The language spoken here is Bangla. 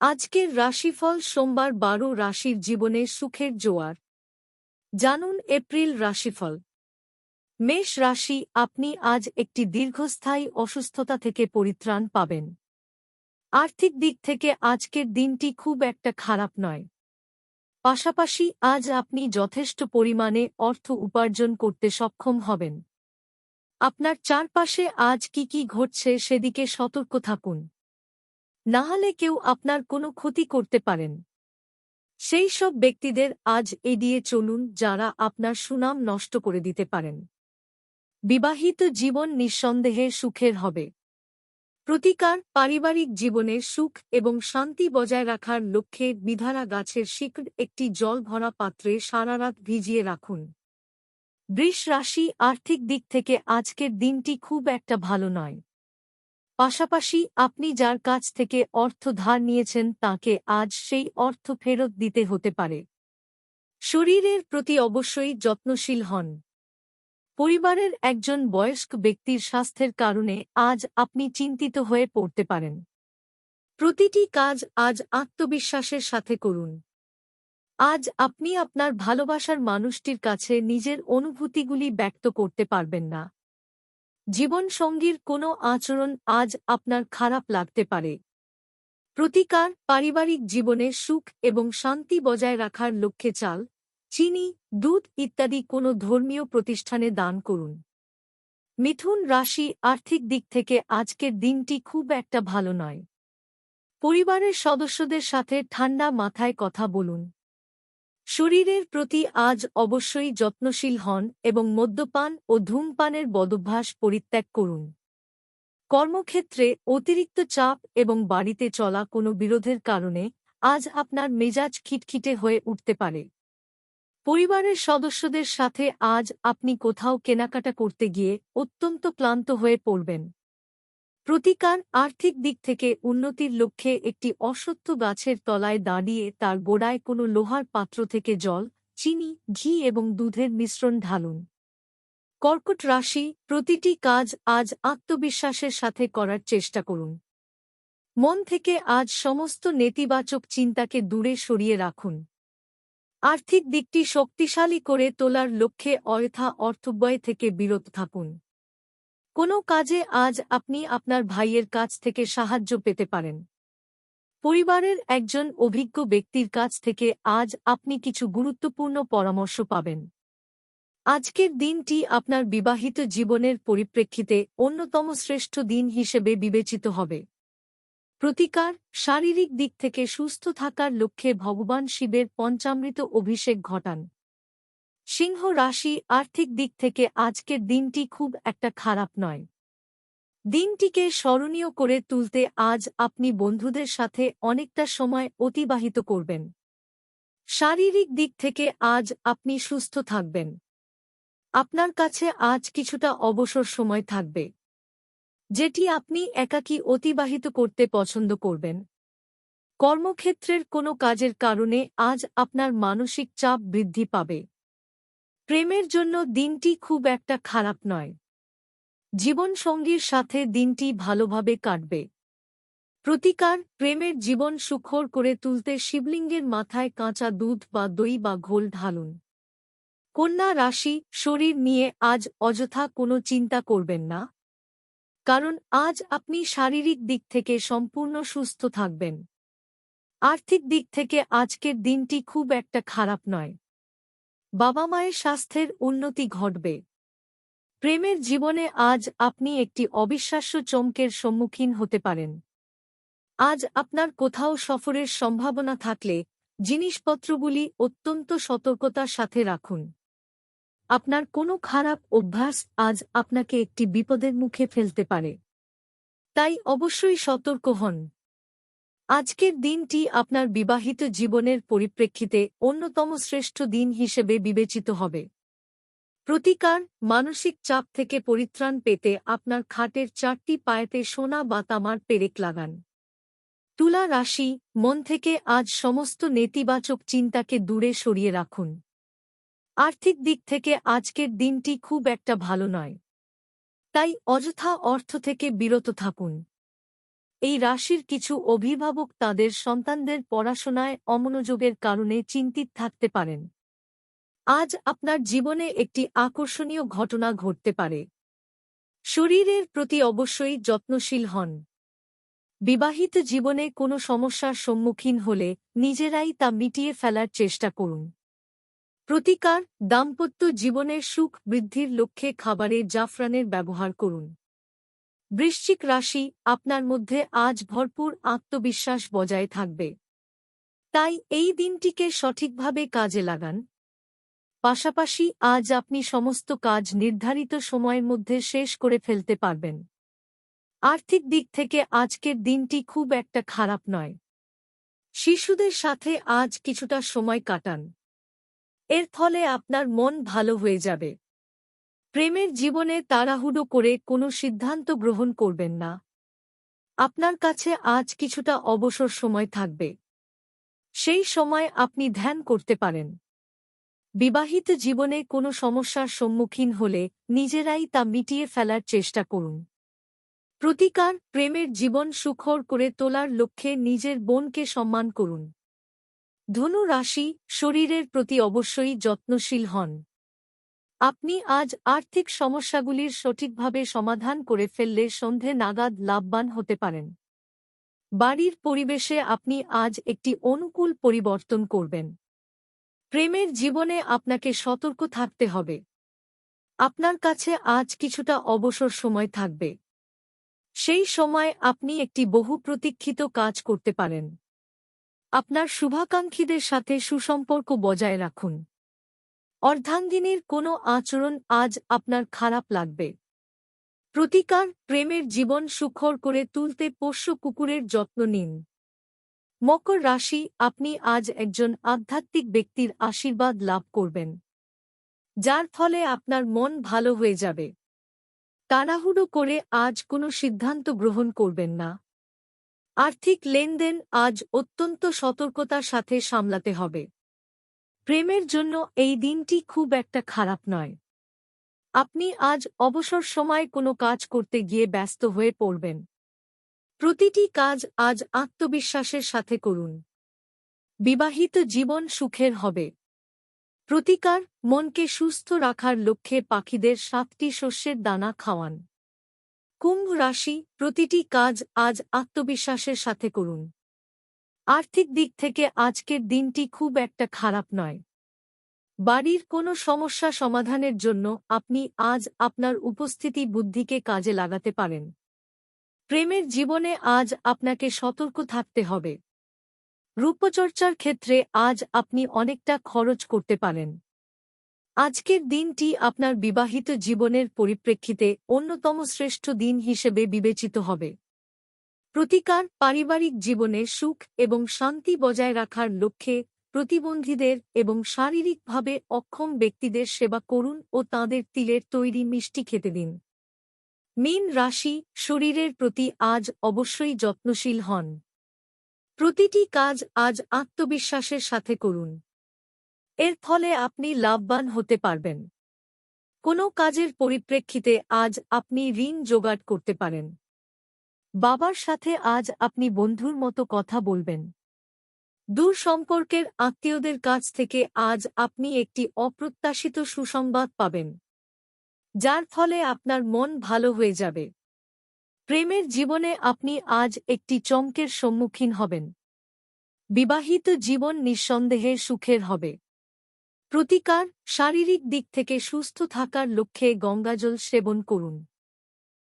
আজকের রাশিফল সোমবার বারো রাশির জীবনে সুখের জোয়ার। জানুন এপ্রিল রাশিফল। মেষ রাশি, আপনি আজ একটি দীর্ঘস্থায়ী অসুস্থতা থেকে পরিত্রাণ পাবেন। আর্থিক দিক থেকে আজকের দিনটি খুব একটা খারাপ নয়। পাশাপাশি আজ আপনি যথেষ্ট পরিমাণে অর্থ উপার্জন করতে সক্ষম হবেন। আপনার চারপাশে আজ কি কি ঘটছে সেদিকে সতর্ক থাকুন। নাহলে কেউ আপনার কোনো ক্ষতি করতে পারেন। সেই সব ব্যক্তিদের আজ এড়িয়ে চলুন যারা আপনার সুনাম নষ্ট করে দিতে পারেন। বিবাহিত জীবন নিঃসন্দেহে সুখের হবে। প্রতিকার পারিবারিক জীবনে সুখ এবং শান্তি বজায় রাখার লক্ষ্যে বিধারা গাছের শিকড় একটি জল ভরা পাত্রে সারারাত ভিজিয়ে রাখুন। বৃষ রাশি আর্থিক দিক থেকে আজকের দিনটি খুব একটা ভালো নয়। পাশাপাশি আপনি যার কাছ থেকে অর্থ ধার নিয়েছেন তাকে আজ সেই অর্থ ফেরত দিতে হতে পারে। শরীরের প্রতি অবশ্যই যত্নশীল হন। পরিবারের একজন বয়স্ক ব্যক্তির স্বাস্থ্যের কারণে আজ আপনি চিন্তিত হয়ে পড়তে পারেন। প্রতিটি কাজ আজ আত্মবিশ্বাসের সাথে করুন। আজ আপনি আপনার ভালোবাসার মানুষটির কাছে নিজের অনুভূতিগুলি ব্যক্ত করতে পারবেন না। জীবনসঙ্গীর কোনো আচরণ আজ আপনার খারাপ লাগতে পারে। প্রতিকার, পারিবারিক জীবনে সুখ এবং শান্তি বজায় রাখার লক্ষ্যে চাল, চিনি, দুধ ইত্যাদি কোনো ধর্মীয় প্রতিষ্ঠানে দান করুন। মিথুন রাশি আর্থিক দিক থেকে আজকের দিনটি খুব একটা ভালো নয়। পরিবারের সদস্যদের সাথে ঠান্ডা মাথায় কথা বলুন। শরীরের প্রতি আজ অবশ্যই যত্নশীল হন এবং মদ্যপান ও ধূমপানের বদভ্যাস পরিত্যাগ করুন। কর্মক্ষেত্রে অতিরিক্ত চাপ এবং বাড়িতে চলা কোনো বিরোধের কারণে আজ আপনার মেজাজ খিটখিটে হয়ে উঠতে পারে। পরিবারের সদস্যদের সাথে আজ আপনি কোথাও কেনাকাটা করতে গিয়ে অত্যন্ত ক্লান্ত হয়ে পড়বেন। প্রতিকার আর্থিক দিক থেকে উন্নতির লক্ষ্যে একটি অসত্য গাছের তলায় দাঁড়িয়ে তার গোড়ায় কোনো লোহার পাত্র থেকে জল, চিনি, ঘি এবং দুধের মিশ্রণ ঢালুন। কর্কট রাশি, প্রতিটি কাজ আজ আত্মবিশ্বাসের সাথে করার চেষ্টা করুন। মন থেকে আজ সমস্ত নেতিবাচক চিন্তাকে দূরে সরিয়ে রাখুন। আর্থিক দিকটি শক্তিশালী করে তোলার লক্ষ্যে অয়থা অর্থব্যয় থেকে বিরত থাকুন। কোনো কাজে আজ আপনি আপনার ভাইয়ের কাছ থেকে সাহায্য পেতে পারেন। পরিবারের একজন অভিজ্ঞ ব্যক্তির কাছ থেকে আজ আপনি কিছু গুরুত্বপূর্ণ পরামর্শ পাবেন। আজকের দিনটি আপনার বিবাহিত জীবনের পরিপ্রেক্ষিতে অন্যতম শ্রেষ্ঠ দিন হিসেবে বিবেচিত হবে। প্রতিকার, শারীরিক দিক থেকে সুস্থ থাকার লক্ষ্যে ভগবান শিবের পঞ্চামৃত অভিষেক ঘটান। সিংহ রাশি আর্থিক দিক থেকে আজকের দিনটি খুব একটা খারাপ নয়। দিনটিকে স্মরণীয় করে তুলতে আজ আপনি বন্ধুদের সাথে অনেকটা সময় অতিবাহিত করবেন। শারীরিক দিক থেকে আজ আপনি সুস্থ থাকবেন। আপনার কাছে আজ কিছুটা অবসর সময় থাকবে। যেটি আপনি একাকী অতিবাহিত করতে পছন্দ করবেন। কর্মক্ষেত্রের কোনো কাজের কারণে আজ আপনার মানসিক চাপ বৃদ্ধি পাবে। প্রেমের জন্য দিনটি খুব একটা খারাপ নয়। জীবনসঙ্গীর সাথে দিনটি ভালোভাবে কাটবে। প্রতিকার, প্রেমের জীবন সুখর করে তুলতে শিবলিঙ্গের মাথায় কাঁচা দুধ বা দই বা ঘোল ঢালুন। কন্যা রাশি, শরীর নিয়ে আজ অযথা কোনো চিন্তা করবেন না। কারণ আজ আপনি শারীরিক দিক থেকে সম্পূর্ণ সুস্থ থাকবেন। আর্থিক দিক থেকে আজকের দিনটি খুব একটা খারাপ নয়। বাবা মায়ের স্বাস্থ্যের উন্নতি ঘটবে। প্রেমের জীবনে আজ আপনি একটি অবিশ্বাস্য চমকের সম্মুখীন হতে পারেন। আজ আপনার কোথাও সফরের সম্ভাবনা থাকলে জিনিসপত্রগুলি অত্যন্ত সতর্কতার সাথে রাখুন। আপনার কোনো খারাপ অভ্যাস আজ আপনাকে একটি বিপদের মুখে ফেলতে পারে। তাই অবশ্যই সতর্ক হন। আজকের দিনটি আপনার বিবাহিত জীবনের পরিপ্রেক্ষিতে অন্যতম শ্রেষ্ঠ দিন হিসেবে বিবেচিত হবে। প্রতিকার, মানসিক চাপ থেকে পরিত্রাণ পেতে আপনার খাটের চারটি পায়েতে সোনা বা তামার পেরেক লাগান। তুলা রাশি, মন থেকে আজ সমস্ত নেতিবাচক চিন্তাকে দূরে সরিয়ে রাখুন। আর্থিক দিক থেকে আজকের দিনটি খুব একটা ভালো নয়। তাই অযথা অর্থ থেকে বিরত থাকুন। এই রাশির কিছু অভিভাবক তাদের সন্তানদের পড়াশোনায় অমনোযোগের কারণে চিন্তিত থাকতে পারেন। আজ আপনার জীবনে একটি আকর্ষণীয় ঘটনা ঘটতে পারে। শরীরের প্রতি অবশ্যই যত্নশীল হন। বিবাহিত জীবনে কোনো সমস্যার সম্মুখীন হলে নিজেরাই তা মিটিয়ে ফেলার চেষ্টা করুন। প্রতিকার, দাম্পত্য জীবনের সুখ বৃদ্ধির লক্ষ্যে খাবারে জাফরানের ব্যবহার করুন। বৃশ্চিক রাশি আপনার মধ্যে আজ ভরপুর আত্মবিশ্বাস বজায় থাকবে। তাই এই দিনটিকে সঠিকভাবে কাজে লাগান। পাশাপাশি আজ আপনি সমস্ত কাজ নির্ধারিত সময়ের মধ্যে শেষ করে ফেলতে পারবেন। আর্থিক দিক থেকে আজকের দিনটি খুব একটা খারাপ নয়। শিশুদের সাথে আজ কিছুটা সময় কাটান। এর ফলে আপনার মন ভালো হয়ে যাবে। প্রেমের জীবনে তাড়াহুড়ো করে কোনো সিদ্ধান্ত গ্রহণ করবেন না। আপনার কাছে আজ কিছুটা অবসর সময় থাকবে। সেই সময় আপনি ধ্যান করতে পারেন। বিবাহিত জীবনে কোনো সমস্যার সম্মুখীন হলে নিজেরাই তা মিটিয়ে ফেলার চেষ্টা করুন। প্রতিকার প্রেমের জীবন সুখর করে তোলার লক্ষ্যে নিজের বোনকে সম্মান করুন। ধনু রাশি শরীরের প্রতি অবশ্যই যত্নশীল হন। আপনি আজ আর্থিক সমস্যাগুলির সঠিকভাবে সমাধান করে ফেললে সন্ধে নাগাদ লাভবান হতে পারেন। বাড়ির পরিবেশে আপনি আজ একটি অনুকূল পরিবর্তন করবেন। প্রেমের জীবনে আপনাকে সতর্ক থাকতে হবে। আপনার কাছে আজ কিছুটা অবসর সময় থাকবে। সেই সময় আপনি একটি বহু প্রতীক্ষিত কাজ করতে পারেন। আপনার শুভাকাঙ্ক্ষীদের সাথে সুসম্পর্ক বজায় রাখুন। অর্ধাঙ্গিনীর কোনো আচরণ আজ আপনার খারাপ লাগবে। প্রতিকার, প্রেমের জীবন সুখর করে তুলতে পোষ্য কুকুরের যত্ন নিন। মকর রাশি, আপনি আজ একজন আধ্যাত্মিক ব্যক্তির আশীর্বাদ লাভ করবেন। যার ফলে আপনার মন ভালো হয়ে যাবে। তাড়াহুড়ো করে আজ কোনো সিদ্ধান্ত গ্রহণ করবেন না। আর্থিক লেনদেন আজ অত্যন্ত সতর্কতার সাথে সামলাতে হবে। প্রেমের জন্য এই দিনটি খুব একটা খারাপ নয়। আপনি আজ অবসর সময় কোনো কাজ করতে গিয়ে ব্যস্ত হয়ে পড়বেন। প্রতিটি কাজ আজ আত্মবিশ্বাসের সাথে করুন। বিবাহিত জীবন সুখের হবে। প্রতিকার, মনকে সুস্থ রাখার লক্ষ্যে পাখিদের সাতটি শস্যের দানা খাওয়ান। কুম্ভ রাশি, প্রতিটি কাজ আজ আত্মবিশ্বাসের সাথে করুন। আর্থিক দিক থেকে আজকের দিনটি খুব একটা খারাপ নয়। বাড়ির কোনো সমস্যা সমাধানের জন্য আপনি আজ আপনার উপস্থিতি বুদ্ধিকে কাজে লাগাতে পারেন। প্রেমের জীবনে আজ আপনাকে সতর্ক থাকতে হবে। রূপচর্চার ক্ষেত্রে আজ আপনি অনেকটা খরচ করতে পারেন। আজকের দিনটি আপনার বিবাহিত জীবনের পরিপ্রেক্ষিতে অন্যতম শ্রেষ্ঠ দিন হিসেবে বিবেচিত হবে। প্রতিকার পারিবারিক জীবনে সুখ এবং শান্তি বজায় রাখার লক্ষ্যে প্রতিবন্ধীদের এবং শারীরিকভাবে অক্ষম ব্যক্তিদের সেবা করুন ও তাঁদের তিলের তৈরি মিষ্টি খেতে দিন। মীন রাশি শরীরের প্রতি আজ অবশ্যই যত্নশীল হন। প্রতিটি কাজ আজ আত্মবিশ্বাসের সাথে করুন। এর ফলে আপনি লাভবান হতে পারবেন। কোনো কাজের পরিপ্রেক্ষিতে আজ আপনি ঋণ জোগাড় করতে পারেন। বাবার সাথে আজ আপনি বন্ধুর মতো কথা বলবেন। দূর সম্পর্কের আত্মীয়দের কাছ থেকে আজ আপনি একটি অপ্রত্যাশিত সুসংবাদ পাবেন, যার ফলে আপনার মন ভালো হয়ে যাবে। প্রেমের জীবনে আপনি আজ একটি চমকের সম্মুখীন হবেন। বিবাহিত জীবন নিঃসন্দেহে সুখের হবে। প্রতিকার, শারীরিক দিক থেকে সুস্থ থাকার লক্ষ্যে গঙ্গাজল সেবন করুন।